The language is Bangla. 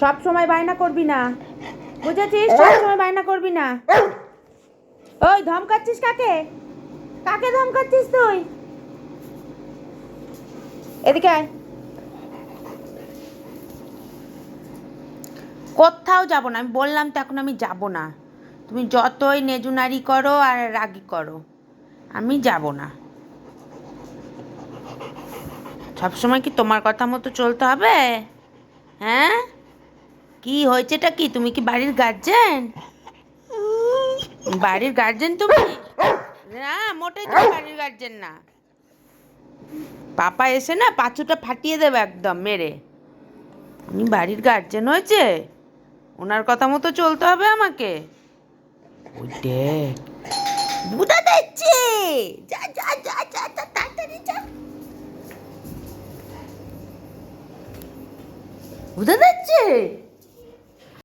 সব সময় বায়না করবি না। বুঝেছিস? সব সময় বায়না করবি না। ওই ধমকাচ্ছিস কাকে? কাকে ধমকাচ্ছিস তুই? এদিকে আয়। কোথাও যাব না। আমি বললাম তো এখন আমি যাব না। তুমি যতই নেজুনারি করো আর রাগি করো। আমি যাব না। সবসময় কি তোমার কথা মতো চলতে হবে? হ্যাঁ? কি হয়েছেটা কি? তুমি কি বাড়ির গার্জেন বাড়ির গার্জেন তুমি? না, মোটেই বাড়ির গার্জেন না। পাপা এসে না পাঁচুটা ফাটিয়ে দেবে একদম, মেরে। উনি বাড়ির গার্জেন হয়েছে? ওনার কথা মতো চলতে হবে আমাকে। ওই দেখ। বুঝা দিচ্ছে!